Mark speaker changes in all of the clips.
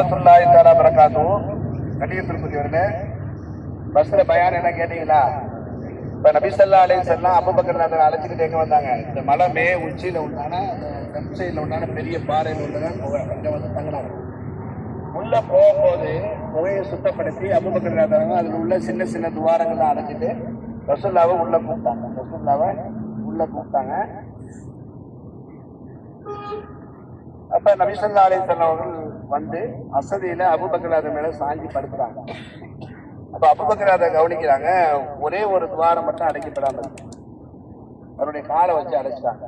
Speaker 1: வரமத்துல்லாஹி தஆலா பரக்காத்துஹு கண்ணியத்திற்குரியவர்களே பஸ்ல பயான் என்ன கேட்டீங்களா? இப்ப நபி ஸல்லல்லாஹு அலைஹி வஸல்லம் அபூபக்கர் நாதர் அழைச்சிட்டு எங்க வந்தாங்க. இந்த மலை மே உச்சியில உண்டான அந்த லெஃப்ட் சைடுல உண்டான பெரிய பாறையில் உள்ளதான் புகை. அங்க வந்து தங்கினாங்க. உள்ள போகும்போது புகையை சுத்தப்படுத்தி அபூபக்கர் நாதர் அதுல உள்ள சின்ன சின்ன துவாரங்கள்லாம் அடைச்சிட்டு ரசுல்லாவை உள்ள கூப்பிட்டாங்க. ரசுல்லாவை உள்ள கூப்பிட்டாங்க. அப்ப நபிசல்லா அலிசல்லாம் அவர்கள் வந்து வசதியில அபுபக்கராத மேல சாஞ்சி படுத்துறாங்க அப்ப அபுபக்கராத கவனிக்கிறாங்க ஒரே ஒரு துவாரம் மட்டும் அடைக்கப்படாம அவருடைய காலை வச்சு அடைச்சிட்டாங்க.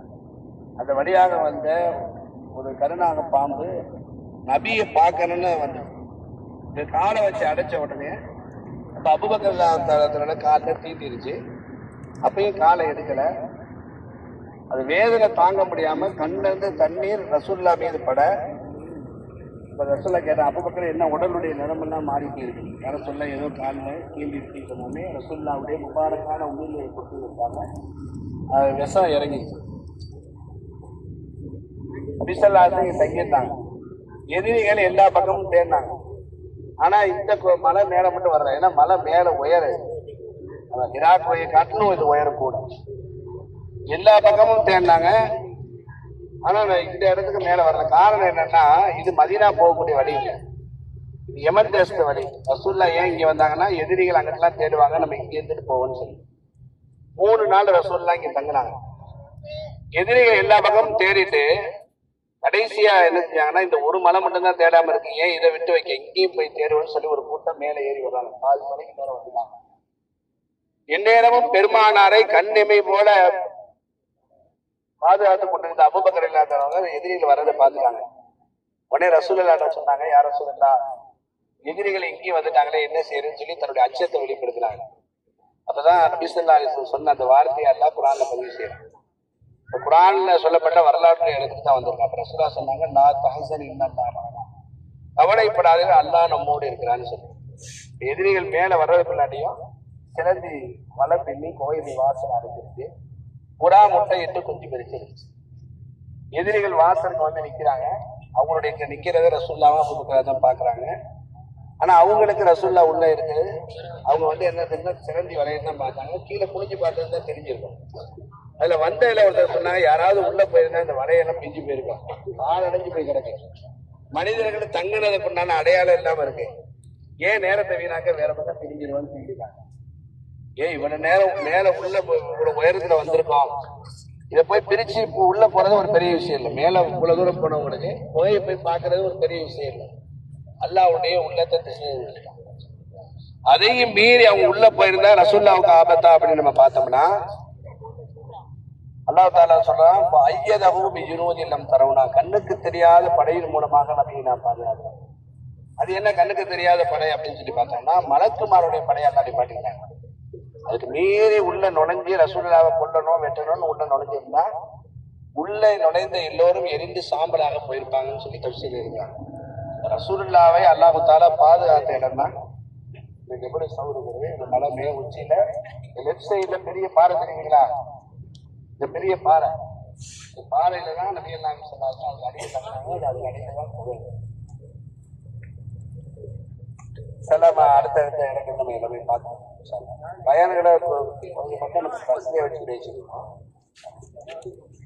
Speaker 1: அந்த வழியாக வந்த ஒரு கருணாக பாம்பு நபியை பார்க்கணும்னு வந்து இந்த காலை வச்சு அடைச்ச உடனே அப்ப அபுபக்கராத காலில் தீட்டிருச்சு அப்பயும் காலை எடுக்கலை. அது வேதனை தாங்க முடியாம கண்ணிலிருந்து தண்ணீர் ரசுல்லா மீது பட இப்ப ரசுல்லா கேட்டேன் அப்ப பக்கம் என்ன உடலுடைய நிலமெல்லாம் மாறிட்டு இருக்கு? யார சொல்ல ஏதோ காலில் கீழி இருக்கணுமே ரசுல்லாவுடைய முபாரக்கான உயிரை கொண்டு இருப்பாங்க அது விஷம் இறங்கிச்சு அபிசல்லாசங்க தங்கியிருந்தாங்க எதிரிகள் எல்லா பக்கமும் தேடினாங்க. ஆனா இந்த மலை மேல மட்டும் வரல. ஏன்னா மலை மேல உயரு இராக் வய காட்டிலும் இது உயரக்கூடாது எல்லா பக்கமும் தேடினாங்க. ஆனா நான் இந்த இடத்துக்கு மேல வர்ற காரணம் என்னன்னா இது மதினா போகக்கூடிய வழி இல்லை. இது எமன் தேசத்து வழி. ரசூல்லா ஏன் இங்க வந்தாங்கன்னா எதிரிகள் அங்கிட்டலாம் தேடுவாங்க நம்ம இங்க இருந்துட்டு போவோம்னு சொல்லி. மூணு நாள் ரசூல்லா இங்க தங்கினாங்க. எதிரிகள் எல்லா பக்கமும் தேடிட்டு கடைசியா என்ன செஞ்சாங்கன்னா இந்த ஒரு மலை மட்டும்தான் தேடாம இருக்கு. ஏன் இதை விட்டு வைக்க? எங்கேயும் போய் தேடுவோம்னு சொல்லி ஒரு கூட்டம் மேலே ஏறி வர்றாங்க. பாதி மலைக்கு மேல வந்துட்டாங்க. எந்நேரமும் பெருமானாரை கண்ணிமை போல பாதுகாத்து கொண்டிருந்த அபுபக்கர் இல்லாதவங்க எதிரிகள் வர்றதை பார்த்துட்டாங்க. உடனே ரசூலுல்லாட்ட சொன்னாங்க யார் ரசூல் இல்லா எதிரிகள் இங்கேயும் வந்துட்டாங்களே என்ன செய்யறதுன்னு சொல்லி தன்னுடைய அச்சத்தை வெளிப்படுத்தினாங்க. அப்பதான் நபிசல்லா சொன்ன அந்த வார்த்தையை எல்லாம் குரான்ல பதிவு செய்யறாங்க குரான்ல சொல்லப்பட்ட வரலாற்று இடத்துக்கு தான் வந்திருக்கோம் அப்ப ரசூலா சொன்னாங்க நான் தஹசன் இன்னும் கவலைப்படாத அல்லாஹ் நம்மோடு இருக்கிறான்னு சொல்லி எதிரிகள் மேல வர்றது பின்னாடியும் சிலந்தி வலை பின்னி கோயில் வாசனை அடைஞ்சிருக்கு. புறா முட்டை இட்டு குஞ்சு பிரிச்சிருச்சு எதிரிகள் வாசலுக்கு வந்து நிற்கிறாங்க அவங்களுடைய நிற்கிறத நிக்கிறத ரசுல்லாவா தான் பார்க்குறாங்க. ஆனால் அவங்களுக்கு ரசுல்லா உள்ளே இருக்கு அவங்க வந்து என்ன தெரியுமா சிறந்தி வலையை தான் பார்த்தாங்க. கீழே குளிஞ்சு பார்த்தது தான் தெரிஞ்சிருக்கும். அதுல வந்ததுல ஒருத்தர் சொன்னாங்க யாராவது உள்ளே போயிருந்தா இந்த வலையெல்லாம் பிஞ்சு போயிருக்கோம். கால் அடைஞ்சு போய் கிடக்கு. மனிதர்கள் தங்குனதுக்கு உண்டான அடையாளம் இல்லாமல் இருக்கு. ஏன் நேரத்தை வீணாக்க வேற பக்கம் பிரிஞ்சிருவான்னு சொல்லிட்டாங்க. ஏன் இவ்வளவு நேரம் மேல உள்ள இவ்வளவு உயரத்துல வந்திருக்கோம். இதை போய் பிரிச்சு இப்போ உள்ள போறது ஒரு பெரிய விஷயம் இல்லை. மேல இவ்வளவு தூரம் போனவங்களுக்கு போய் போய் பார்க்கறது ஒரு பெரிய விஷயம் இல்லை. அல்லாவுடைய உள்ளத்தை திசை அதையும் மீறி அவங்க உள்ள போயிருந்தா ரசுல்லாவுக்கு ஆபத்தா அப்படின்னு நம்ம பார்த்தோம்னா அல்லாஹ் தாலா சொல்றான் ஐயதகவும் இருபது நம் தரவுனா. கண்ணுக்கு தெரியாத படையின் மூலமாக நபியை நான் பாதுகாக்கிறேன் அது என்ன கண்ணுக்கு தெரியாத படை அப்படின்னு சொல்லி பார்த்தோம்னா மலக்குமாருடைய படையை அல்லா பாட்டிருக்காங்க அதுக்கு மீறி உள்ள நுழைஞ்சு ரசூல்லாவை கொல்லணும் வெட்டணும்னு உள்ள நுழைஞ்சிருந்தா உள்ளே நுழைந்த எல்லோரும் எரிந்து சாம்பலாக போயிருப்பாங்கன்னு சொல்லி தப்சீல் இருக்காங்க ரசூலுல்லாவை அல்லாஹு தாலா பாதுகாத்த இடம் தான் எப்படி சவுருகிறது இந்த மலை மே உச்சியில லெஃப்ட் சைட்ல பெரிய பாறை தெரியுங்களா? இந்த பெரிய பாறை. இந்த பாறையில தான் நபி எல்லாம் சொன்னாங்க அது அடியில் அது அடியில தான் போகுது செல்லாம அடுத்தடுத்த இடங்கள் நம்ம எல்லாமே பார்க்கலாம். பயான்களை கொஞ்சம் பக்கம் வச்சு பேசிக்கணும்